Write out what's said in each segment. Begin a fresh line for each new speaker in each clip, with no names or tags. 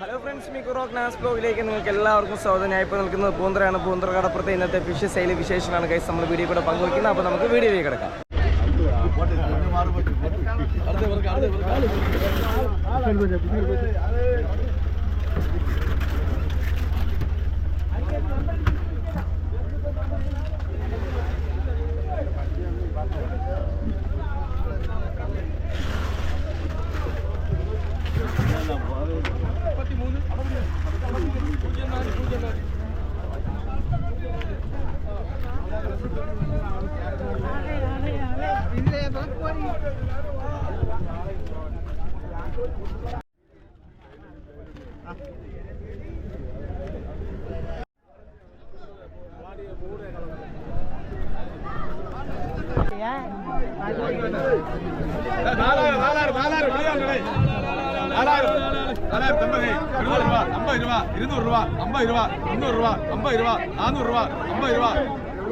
Hello friends മിക്കു റോക്ക് നാസ് ബ്ലോഗിലേക്ക് നിങ്ങൾക്ക് എല്ലാവർക്കും സ്വാഗതം. ഞാൻ ഇപ്പോൾ നിൽക്കുന്നത് പൂന്തറയാണ്. പൂന്തറ കടപ്പുറത്തെ ഇന്നത്തെ ഫിഷ് സെയിൽ വിശേഷമാണ് കൈസ് നമ്മൾ വീഡിയോ കൂടെ പങ്കുവയ്ക്കുന്നത് അപ്പോൾ നമുക്ക് വീഡിയോയിലേക്ക് കിടക്കാം.
நாலாயிரம் நாலாயிரம் நாலாயிரம் நாலாயிரம் நாலாயிரம் தம்பதி இருபது ரூபா ஐம்பது ரூபா இருநூறு ரூபா ஐம்பது ரூபா முந்நூறு ரூபா ஐம்பது ரூபா நானூறு ரூபா ஐம்பது ரூபா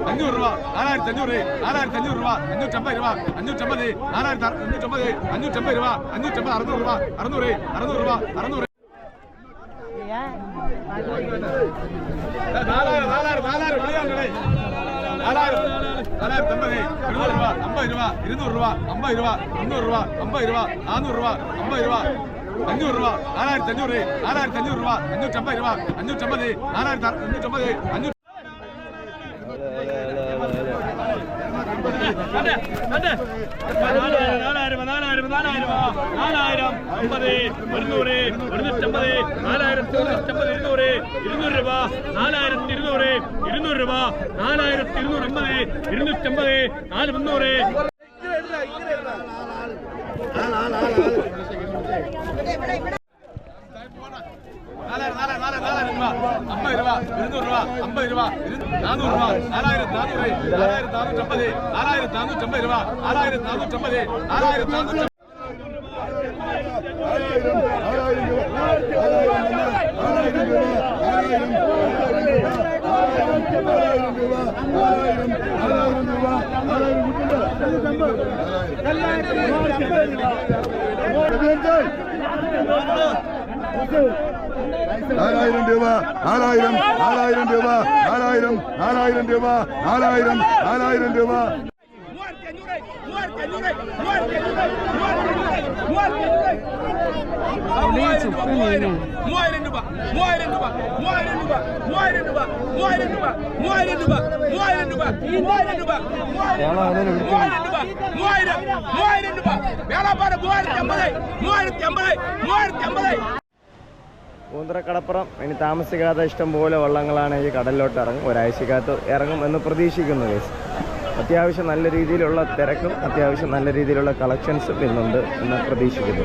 அஞ்சூறு ரூபா நாலாயிரத்தி அஞ்சூறு நாலாயிரத்தி அஞ்சூறு ரூபா அஞ்சூற்றி ஐம்பது ரூபா அஞ்சூற்றி ஐம்பது நாலாயிரத்தி அஞ்சூற்றி ஐம்பது அஞ்சூற்றி ஐம்பது ரூபா அஞ்சூற்றி ஐம்பது அறுநூறு ரூபா அறுநூறு. அறுநூறு ரூபா அறுநூறு நாலாயிரம் நாலாயிரம் நாலாயிரம் விளையாடுறேன் நாலாயிரத்தி ஐம்பது எழுநூறு ரூபா ஐம்பது ரூபா இருநூறு ரூபா ஐம்பது ரூபா முந்நூறு ரூபா ஐம்பது ரூபா நானூறு ரூபா ஐம்பது ரூபா அஞ்சூறு ரூபா நாலாயிரத்தி அஞ்சூறு நாலாயிரத்தி அஞ்சூறு ரூபா அஞ்சூற்றி ஐம்பது ரூபா அஞ்சூற்றி ஐம்பது நாலாயிரத்தி அஞ்சூறு
നാലായിരം നാലായിരം നാലായിരം നാലായിരം അമ്പത് ഒരുന്നൂറ് ഒരുന്നൂറ്റമ്പത് നാലായിരത്തി ഒരുന്നൂറ്റമ്പത് ഇരുന്നൂറ് ഇരുന്നൂറ് രൂപ നാലായിരത്തി ഇരുന്നൂറ് ഇരുന്നൂറ് രൂപ നാലായിരത്തി ഇരുന്നൂറ് അമ്പത് ഇരുന്നൂറ്റമ്പത് നാല് മുന്നൂറ്
നാലായിരം ஐம்பது ரூபா இருநூறு ரூபா ஐம்பது ரூபா நானூறு ரூபா நாலாயிரத்து நானூறு நாலாயிரத்து நானூற்றி ஐம்பது நாலாயிரத்து நானூற்றி ஐம்பது ரூபா நாலாயிரத்து நானூற்றி ஐம்பது நாலாயிரத்து நானூற்றி கல்யாணம்
നാലായിരം രൂപ നാലായിരം നാലായിരം രൂപ നാലായിരം നാലായിരം രൂപ നാലായിരം നാലായിരം രൂപ.
മൂവായിരം രൂപ മൂവായിരം രൂപ മൂവായിരം രൂപ മൂവായിരം രൂപ മൂവായിരം രൂപ മൂവായിരം രൂപ മൂവായിരം രൂപ മൂവായിരം രൂപ മൂവായിരം രൂപ മൂവായിരം മൂവായിരം രൂപ വേളാപ്പാറ മൂവായിരത്തി അമ്പത് മൂവായിരത്തി അമ്പത് മൂവായിരത്തി അമ്പത്
പൂന്തറ കടപ്പുറം ഇനി താമസിക്കാതെ ഇഷ്ടം പോലെ വള്ളങ്ങളാണ് ഈ കടലിലോട്ട് ഇറങ്ങും ഒരാഴ്ചക്കകത്ത് ഇറങ്ങും എന്ന് പ്രതീക്ഷിക്കുന്നു ഗൈസ്. അത്യാവശ്യം നല്ല രീതിയിലുള്ള തിരക്കും അത്യാവശ്യം നല്ല രീതിയിലുള്ള കളക്ഷൻസും ഇന്നുണ്ട് എന്ന് പ്രതീക്ഷിക്കുന്നു.